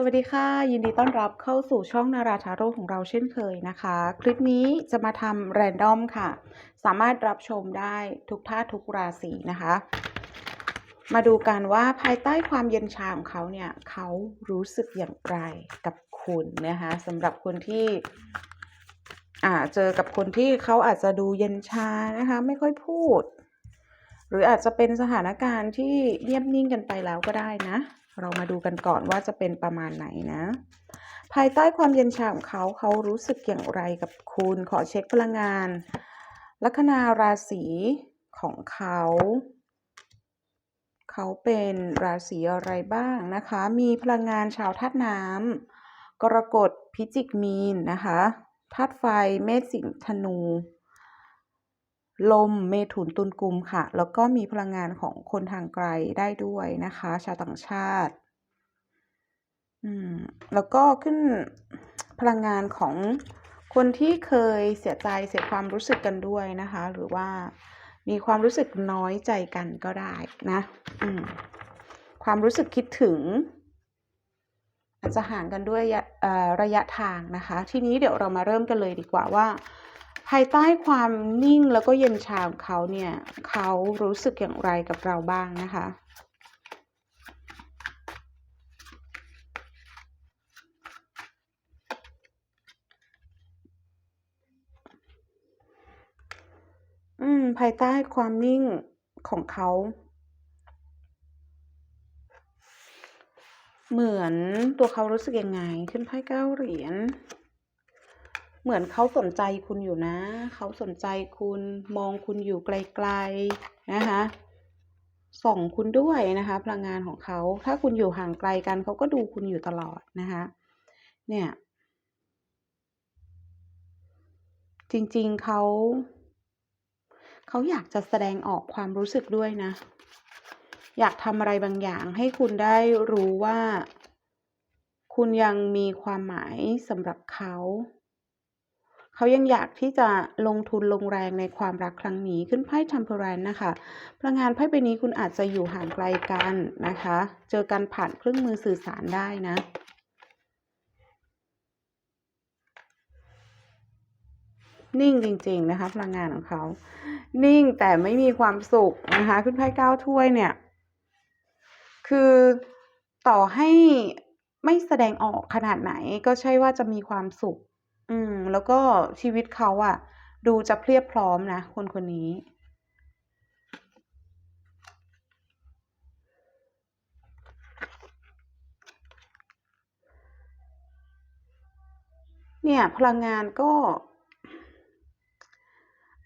สวัสดีค่ะ ยินดีต้อนรับเข้าสู่ช่องนาราทาโร่ของเราเช่นเคยนะคะ คลิปนี้จะมาทำแรนดอมค่ะ สามารถรับชมได้ทุกท่าทุกราศีนะคะ มาดูกันว่าภายใต้ความเย็นชาของเขาเนี่ยเขารู้สึกอย่างไรกับคุณนะคะสำหรับคนที่อ่าเจอกับคนที่เขาอาจจะดูเย็นชานะคะ ไม่ค่อยพูด หรืออาจจะเป็นสถานการณ์ที่เงียบนิ่งกันไปแล้วก็ได้นะ เรามาดูกันก่อนว่าจะเป็นประมาณไหนนะ ภายใต้ความเย็นชาของเขาเขารู้สึกอย่างไรกับคุณ ขอเช็คพลังงาน ลัคนาราศีของเขา เขาเป็นราศีอะไรบ้างนะคะ มีพลังงานชาวธาตุน้ำกรกฎพิจิกมีนนะคะธาตุไฟเมษสิงห์ธนู ลมเมถุนตุลกุมค่ะ แล้วก็มีพลังงานของคนทางไกลได้ด้วยนะคะ ชาวต่างชาติ อืม แล้วก็ขึ้นพลังงานของคนที่เคยเสียใจเสียความรู้สึกกันด้วยนะคะ หรือว่ามีความรู้สึกน้อยใจกันก็ได้นะอืมความรู้สึกคิดถึง อาจจะห่างกันด้วยระยะทางนะคะ ทีนี้เดี๋ยวเรามาเริ่มกันเลยดีกว่าว่า ภายใต้ความนิ่งแล้วก็เย็นชาของเขาเนี่ยเขารู้สึกอย่างไรกับเราบ้างนะคะอืมภายใต้ความนิ่งของเขา เหมือนตัวเขารู้สึกยังไง ขึ้นไพ่เก้าเหรียญ เหมือนเขาสนใจคุณอยู่นะ เขาสนใจคุณมองคุณอยู่ไกลๆนะคะส่องคุณด้วยนะคะ พลังงานของเขา ถ้าคุณอยู่ห่างไกลกันเขาก็ดูคุณอยู่ตลอดนะคะ เนี่ย จริงๆเขา เขาอยากจะแสดงออกความรู้สึกด้วยนะ อยากทำอะไรบางอย่างให้คุณได้รู้ว่า คุณยังมีความหมายสำหรับเขา เขายังอยากที่จะลงทุนลงแรงในความรักครั้งนี้ขึ้นไพ่ Temperance นะคะพลังงานไพ่ใบนี้คุณอาจจะอยู่ห่างไกลกันนะคะ เจอกันผ่านเครื่องมือสื่อสารได้นะนิ่งจริง ๆ นะคะ พลังงานของเขา นิ่งแต่ไม่มีความสุขนะคะ ขึ้นไพ่เก้าถ้วยเนี่ย คือต่อให้ไม่แสดงออกขนาดไหนก็ใช่ว่าจะมีความสุข อืม แล้วก็ชีวิตเขาอะดูจะเพรียบพร้อมนะคนคนนี้ เนี่ยพลังงานก็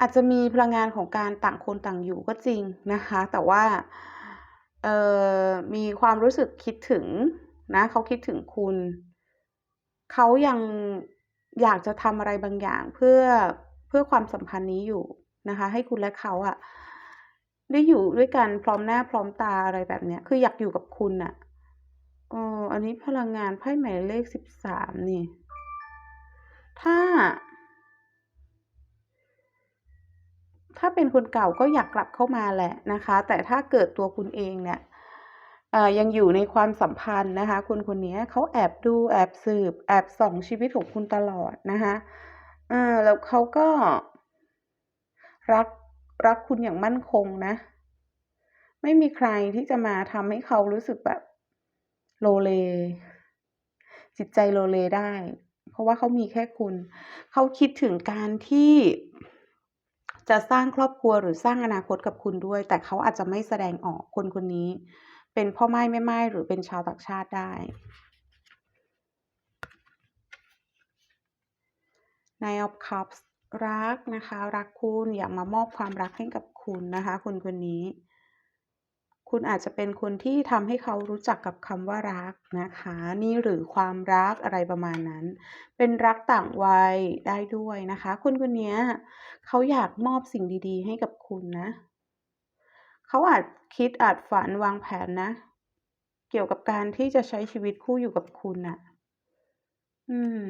อาจจะมีพลังงานของการต่างคนต่างอยู่ก็จริงนะคะ แต่ว่าเอ่อมีความรู้สึกคิดถึงนะเขาคิดถึงคุณ เขายัง อยากจะทำอะไรบางอย่างเพื่อเพื่อความสัมพันธ์นี้อยู่นะคะ ให้คุณและเขาอะได้อยู่ด้วยกันพร้อมหน้าพร้อมตาอะไรแบบเนี้ย คืออยากอยู่กับคุณน่ะอออันนี้พลังงานไพ่หมายเลข13นี่ ถ้า ถ้าเป็นคนเก่าก็อยากกลับเข้ามาแหละนะคะ แต่ถ้าเกิดตัวคุณเองเนี่ย ยังอยู่ในความสัมพันธ์นะคะ คนคนนี้เขาแอบดูแอบสืบ แอบส่องชีวิตของคุณตลอดนะคะแล้วเขาก็รักรักคุณอย่างมั่นคงนะ ไม่มีใครที่จะมาทำให้เขารู้สึกแบบโลเล จิตใจโลเลได้ เพราะว่าเขามีแค่คุณ เขาคิดถึงการที่จะสร้างครอบครัวหรือสร้างอนาคตกับคุณด้วย แต่เขาอาจจะไม่แสดงออกคนคนนี้ เป็นพ่อไม้แม่ไม้หรือเป็นชาวต่างชาติได้ Nine of Cups รักนะคะ รักคุณอยากมามอบความรักให้กับคุณนะคะคนคนนี้ คุณอาจจะเป็นคนที่ทำให้เขารู้จักกับคำว่ารักนะคะ นี่หรือความรักอะไรประมาณนั้น เป็นรักต่างวัยได้ด้วยนะคะคนคนนี้เขาอยากมอบสิ่งดี ๆ ให้กับคุณนะ เขาอาจคิดอาจฝันวางแผนนะ เกี่ยวกับการที่จะใช้ชีวิตคู่อยู่กับคุณน่ะ อืม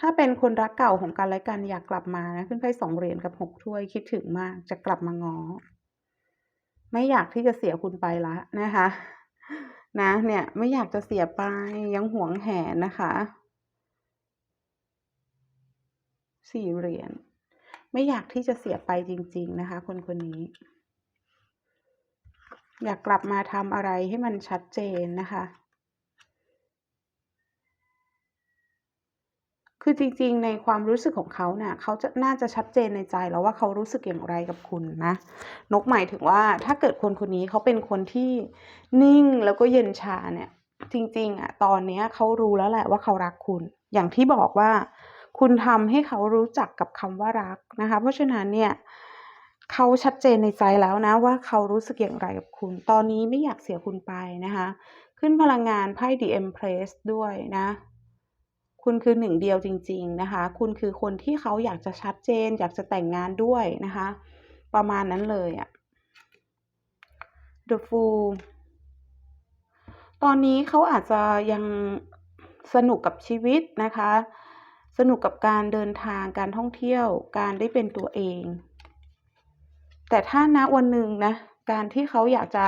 ถ้าเป็นคนรักเก่าของกันและกันอยากกลับมานะ ขึ้นไพ่2เหรียญกับ6ถ้วยคิดถึงมากจะกลับมางอ ไม่อยากที่จะเสียคุณไปแล้วนะคะ นะเนี่ย ไม่อยากจะเสียไปยังหวงแหนนะคะ4เหรียญ ไม่อยากที่จะเสียไปจริง ๆ นะคะ คนคนนี้ อยากกลับมาทำอะไรให้มันชัดเจนนะคะ คือจริง ๆ ในความรู้สึกของเขาเนี่ยเขาจะน่าจะชัดเจนในใจแล้วว่าเขารู้สึกอย่างไรกับคุณนะ นกหมายถึงว่าถ้าเกิดคนคนนี้เขาเป็นคนที่นิ่งแล้วก็เย็นชาเนี่ย จริง ๆอะตอนเนี้ยเขารู้แล้วแหละว่าเขารักคุณ อย่างที่บอกว่า คุณทำให้เขารู้จักกับคำว่ารักนะคะ เพราะฉะนั้นเนี่ยเขาชัดเจนในใจแล้วนะว่าเขารู้สึกอย่างไรกับคุณ ตอนนี้ไม่อยากเสียคุณไปนะคะ ขึ้นพลังงานไพ่ The Empress ด้วยนะ คุณคือหนึ่งเดียวจริง ๆนะคะ คุณคือคนที่เขาอยากจะชัดเจน อยากจะแต่งงานด้วยนะคะ ประมาณนั้นเลยอะ The Fool ตอนนี้เขาอาจจะยังสนุกกับชีวิตนะคะ สนุกกับการเดินทางการท่องเที่ยวการได้เป็นตัวเอง แต่ถ้าณวันหนึ่งนะ การที่เขาอยากจะ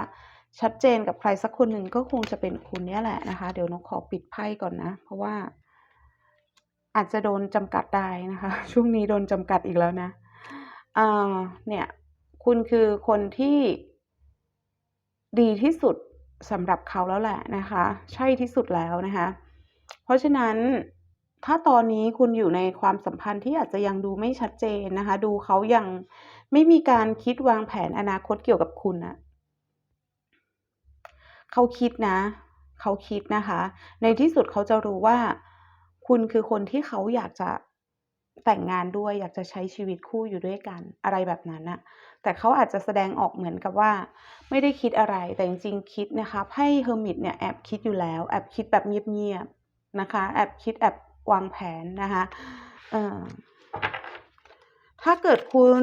ชัดเจนกับใครสักคนหนึ่งก็คงจะเป็นคุณเนี่ยแหละนะคะ เดี๋ยวนกขอปิดไพ่ก่อนนะ เพราะว่า อาจจะโดนจำกัดได้นะคะ ช่วงนี้โดนจำกัดอีกแล้วนะอ่าเนี่ย คุณคือคนที่ดีที่สุดสำหรับเขาแล้วแหละนะคะ ใช่ที่สุดแล้วนะคะ เพราะฉะนั้น ถ้าตอนนี้คุณอยู่ในความสัมพันธ์ที่อาจจะยังดูไม่ชัดเจนนะคะ ดูเขายังไม่มีการคิดวางแผนอนาคตเกี่ยวกับคุณนะเขาคิดนะ เขาคิดนะคะ ในที่สุดเขาจะรู้ว่า คุณคือคนที่เขาอยากจะแต่งงานด้วย อยากจะใช้ชีวิตคู่อยู่ด้วยกันอะไรแบบนั้นนะแต่เขาอาจจะแสดงออกเหมือนกับว่า ไม่ได้คิดอะไรแต่จริงๆคิดนะคะไพ่ Hermit เนี่ยแอบคิดอยู่แล้ว แอบคิดแบบเงียบๆนะคะ แอบคิดแอบ วางแผนนะคะถ้าเกิดคุณ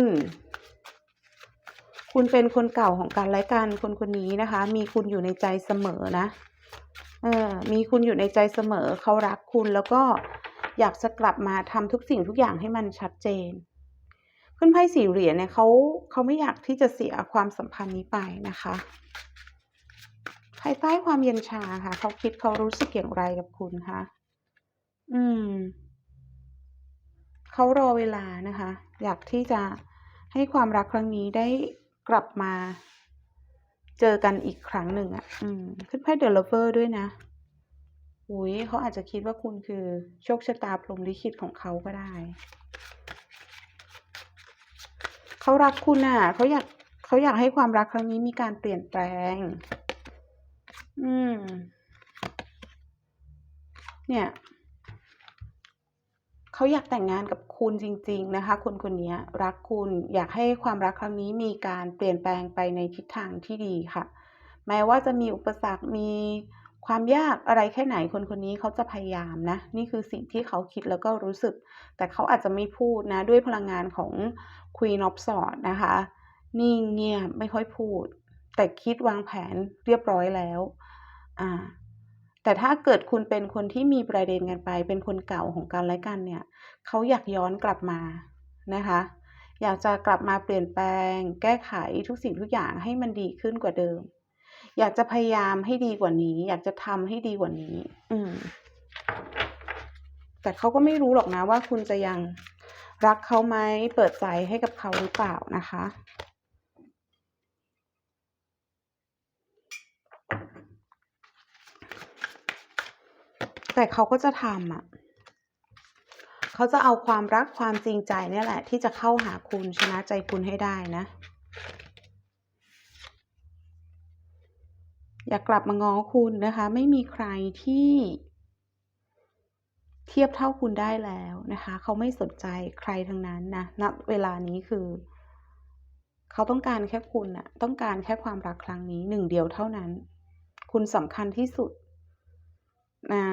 คุณเป็นคนเก่าของกันและกันคนคนนี้นะคะ มีคุณอยู่ในใจเสมอนะเออมีคุณอยู่ในใจเสมอเขารักคุณแล้วก็อยากจะกลับมาทำทุกสิ่งทุกอย่างให้มันชัดเจนขึ้นไพ่4เหรียญเนี่ยเขาเขาไม่อยากที่จะเสียความสัมพันธ์นี้ไปนะคะภายใต้ความเย็นชาค่ะเขาคิดเขารู้สึกอย่างไรกับคุณคะ? อืม เขารอเวลานะคะ อยากที่จะให้ความรักครั้งนี้ได้กลับมา เจอกันอีกครั้งหนึ่งอะอืม ขึ้นไพ่ The Lover ด้วยนะโอ้โฮเขาอาจจะคิดว่าคุณคือโชคชะตาพรหมลิขิตของเขาก็ได้ เขารักคุณน่ะ เขาอยากเขาอยากให้ความรักครั้งนี้มีการเปลี่ยนแปลง อืม เนี่ย เขาอยากแต่งงานกับคุณจริง ๆ นะคะ คนคนนี้รักคุณอยากให้ความรักครั้งนี้มีการเปลี่ยนแปลงไปในทิศทางที่ดีค่ะ แม้ว่าจะมีอุปสรรคมีความยากอะไรแค่ไหนคนคนนี้เขาจะพยายามนะ นี่คือสิ่งที่เขาคิดแล้วก็รู้สึก แต่เขาอาจจะไม่พูดนะ ด้วยพลังงานของ Queen of Swords นะคะ นิ่งเงียบไม่ค่อยพูด แต่คิดวางแผนเรียบร้อยแล้วอา แต่ถ้าเกิดคุณเป็นคนที่มีประเด็นกันไป เป็นคนเก่าของกันและกันเนี่ยเขาอยากย้อนกลับมานะคะ อยากจะกลับมาเปลี่ยนแปลง แก้ไขทุกสิ่งทุกอย่างให้มันดีขึ้นกว่าเดิม อยากจะพยายามให้ดีกว่านี้ อยากจะทำให้ดีกว่านี้ อืม แต่เขาก็ไม่รู้หรอกนะว่าคุณจะยังรักเขาไหมเปิดใจให้กับเขาหรือเปล่านะคะ แต่เขาก็จะทำอะเขาจะเอาความรักความจริงใจเนี่ยแหละ ที่จะเข้าหาคุณชนะใจคุณให้ได้นะ อย่ากกลับมาง้อคุณนะคะ ไม่มีใครที่ เทียบเท่าคุณได้แล้วนะคะ เขาไม่สนใจใครทั้งนั้นนะณเวลานี้คือ เขาต้องการแค่คุณน่ะต้องการแค่ความรักครั้งนี้หนึ่งเดียวเท่านั้น คุณสำคัญที่สุด อา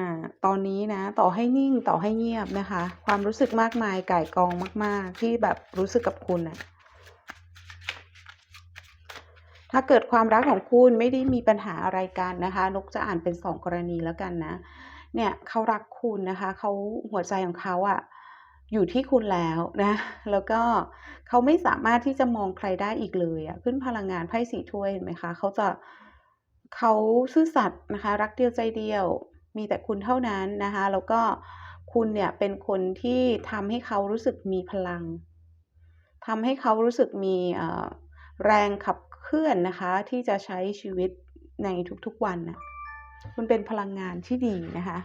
ตอนนี้นะ ต่อให้นิ่งต่อให้เงียบนะคะ ความรู้สึกมากมายก่ายกองมาก ๆ ที่แบบรู้สึกกับคุณน่ะถ้าเกิดความรักของคุณไม่ได้มีปัญหาอะไรกันนะคะ นกจะอ่านเป็น2กรณีแล้วกันนะ เนี่ยเขารักคุณนะคะเขาหัวใจของเขาอะอยู่ที่คุณแล้วนะ แล้วก็เขาไม่สามารถที่จะมองใครได้อีกเลยอะ ขึ้นพลังงานไพ่สีถ้วยเห็นไหมคะเขาจะเขาซื่อสัตย์นะคะ รักเดียวใจเดียว มีแต่คุณเท่านั้นนะคะ แล้วก็คุณเนี่ยเป็นคนที่ทำให้เขารู้สึกมีพลังทำให้เขารู้สึกมีแรงขับเคลื่อนนะคะ ที่จะใช้ชีวิตในทุกๆวันนะคุณเป็นพลังงานที่ดีนะคะ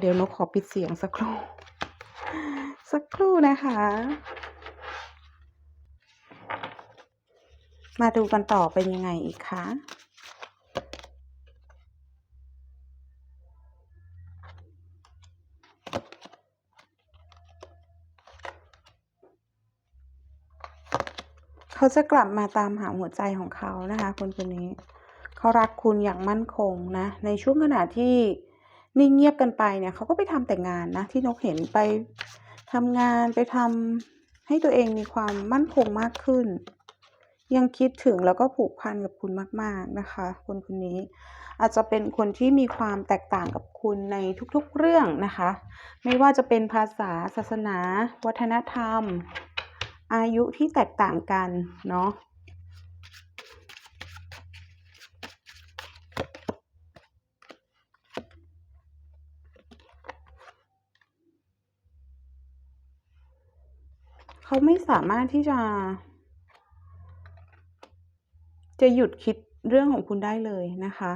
เดี๋ยวนกขอปิดเสียงสักครู่ สักครู่นะคะ มาดูกันต่อเป็นยังไงอีกคะ เขาจะกลับมาตามหาหัวใจของเขานะคะคนคนนี้ เขารักคุณอย่างมั่นคงนะ ในช่วงขณะที่นิ่งเงียบกันไปเนี่ยเขาก็ไปทำแต่งานนะ ที่นกเห็นไปทำงานไปทำให้ตัวเองมีความมั่นคงมากขึ้น ยังคิดถึงแล้วก็ผูกพันกับคุณมาก ๆนะคะ คนคนนี้อาจจะเป็นคนที่มีความแตกต่างกับคุณในทุกๆเรื่องนะคะ ไม่ว่าจะเป็นภาษาศาสนา วัฒนธรรม อายุที่แตกต่างกันเนาะเขาไม่สามารถที่จะ จะหยุดคิดเรื่องของคุณได้เลยนะคะ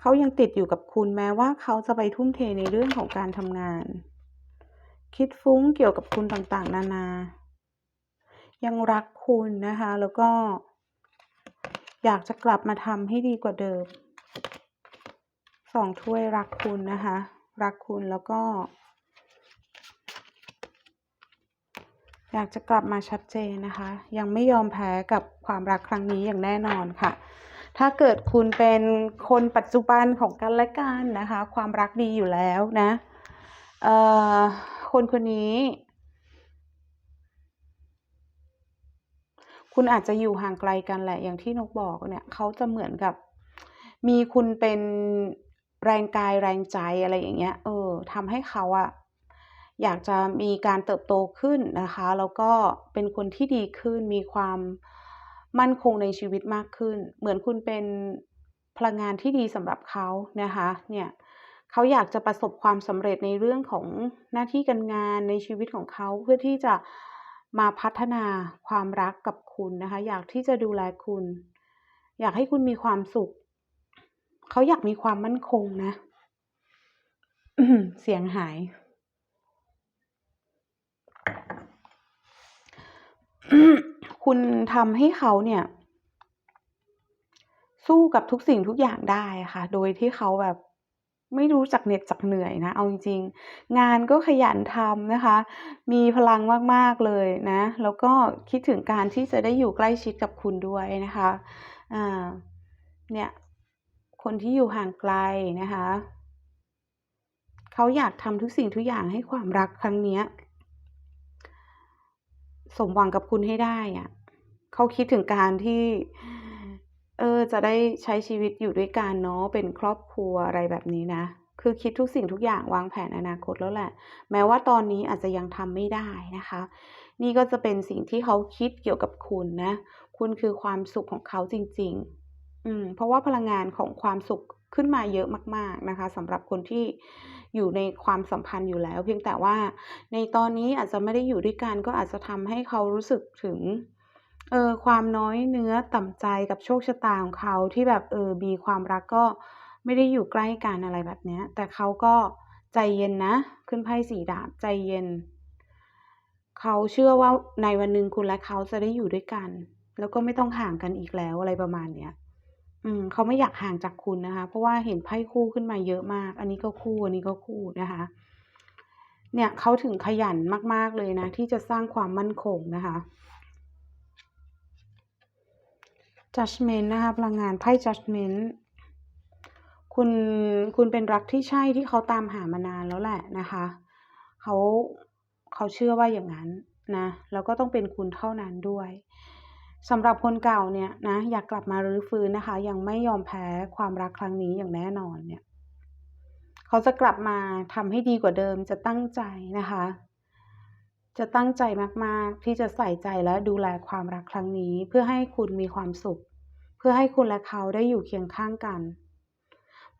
เขายังติดอยู่กับคุณแม้ว่าเขาจะไปทุ่มเทในเรื่องของการทำงาน คิดฟุ้งเกี่ยวกับคุณต่างๆ นานา ยังรักคุณนะคะ แล้วก็ อยากจะกลับมาทำให้ดีกว่าเดิมสองถ้วยรักคุณนะคะ รักคุณแล้วก็ อยากจะกลับมาชัดเจนนะคะ ยังไม่ยอมแพ้กับความรักครั้งนี้อย่างแน่นอนค่ะ ถ้าเกิดคุณเป็นคนปัจจุบันของกันและกันนะคะ ความรักดีอยู่แล้วนะคนคนนี้ คุณอาจจะอยู่ห่างไกลกันแหละอย่างที่นกบอกเนี่ยเขาจะเหมือนกับ มีคุณเป็นแรงกายแรงใจอะไรอย่างเงี้ย เออทำให้เขาอะอยากจะมีการเติบโตขึ้นนะคะ แล้วก็เป็นคนที่ดีขึ้น มีความมั่นคงในชีวิตมากขึ้น เหมือนคุณเป็นพลังงานที่ดีสำหรับเขานะคะ เนี่ยเขาอยากจะประสบความสำเร็จในเรื่องของหน้าที่การงานในชีวิตของเขาเพื่อที่จะ มาพัฒนาความรักกับคุณนะคะ อยากที่จะดูแลคุณ อยากให้คุณมีความสุข เขาอยากมีความมั่นคงนะ เสียงหาย คุณทำให้เขาเนี่ย สู้กับทุกสิ่งทุกอย่างได้ค่ะ โดยที่เขาแบบ ไม่รู้จักเหน็ดจักเหนื่อยนะ เอาจริงๆ งานก็ขยันทำนะคะ มีพลังมากๆเลยนะ แล้วก็คิดถึงการที่จะได้อยู่ใกล้ชิดกับคุณด้วยนะคะอ่าเนี่ย คนที่อยู่ห่างไกลนะคะ เขาอยากทำทุกสิ่งทุกอย่างให้ความรักครั้งนี้สมหวังกับคุณให้ได้อะเขาคิดถึงการที่ เออ จะได้ใช้ชีวิตอยู่ด้วยกันเนาะ เป็นครอบครัวอะไรแบบนี้นะ คือคิดทุกสิ่งทุกอย่างวางแผนอนาคตแล้วแหละ แม้ว่าตอนนี้อาจจะยังทำไม่ได้นะคะ นี่ก็จะเป็นสิ่งที่เขาคิดเกี่ยวกับคุณนะ คุณคือความสุขของเขาจริง ๆ อืม เพราะว่าพลังงานของความสุขขึ้นมาเยอะมาก ๆนะคะสำหรับคนที่อยู่ในความสัมพันธ์อยู่แล้ว เพียงแต่ว่าในตอนนี้อาจจะไม่ได้อยู่ด้วยกันก็อาจจะทำให้เขารู้สึกถึง เออความน้อยเนื้อต่ำใจกับโชคชะตาของเขาที่แบบเออมีความรักก็ไม่ได้อยู่ใกล้กันอะไรแบบเนี้ย แต่เขาก็ใจเย็นนะ ขึ้นไพ่สีดาบใจเย็น เขาเชื่อว่าในวันหนึ่งคุณและเขาจะได้อยู่ด้วยกัน แล้วก็ไม่ต้องห่างกันอีกแล้วอะไรประมาณเนี้ยอืมเขาไม่อยากห่างจากคุณนะคะ เพราะว่าเห็นไพ่คู่ขึ้นมาเยอะมาก อันนี้ก็คู่อันนี้ก็คู่นะคะ เนี่ยเขาถึงขยันมากๆเลยนะ ที่จะสร้างความมั่นคงนะคะ judgment นะคะพลังงานไพ่ judgment คุณคุณเป็นรักที่ใช่ที่เขาตามหามานานแล้วแหละนะคะเขาเขาเชื่อว่าอย่างนั้นนะแล้วก็ต้องเป็นคุณเท่านั้นด้วยสำหรับคนเก่าเนี่ยนะอยากกลับมารื้อฟื้นนะคะ ยังไม่ยอมแพ้ความรักครั้งนี้อย่างแน่นอนเนี่ย เขเขาจะกลับมาทำให้ดีกว่าเดิมจะตั้งใจนะคะ จะตั้งใจมากๆ ที่จะใส่ใจและดูแลความรักครั้งนี้ เพื่อให้คุณมีความสุข เพื่อให้คุณและเขาได้อยู่เคียงข้างกัน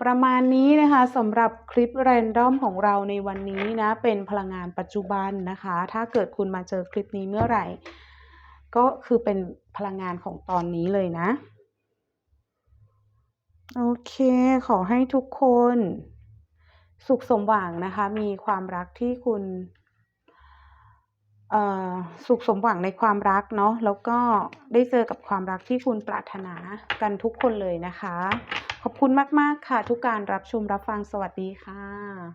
ประมาณนี้นะคะสำหรับคลิป random ของเราในวันนี้นะ เป็นพลังงานปัจจุบันนะคะ ถ้าเกิดคุณมาเจอคลิปนี้เมื่อไหร่ ก็คือเป็นพลังงานของตอนนี้เลยนะ โอเค ขอให้ทุกคน สุขสมหวังนะคะ มีความรักที่คุณ สุขสมหวังในความรักเนาะแล้วก็ได้เจอกับความรักที่คุณปรารถนากันทุกคนเลยนะคะ ขอบคุณมาก ๆ ค่ะ ทุกการรับชมรับฟังสวัสดีค่ะ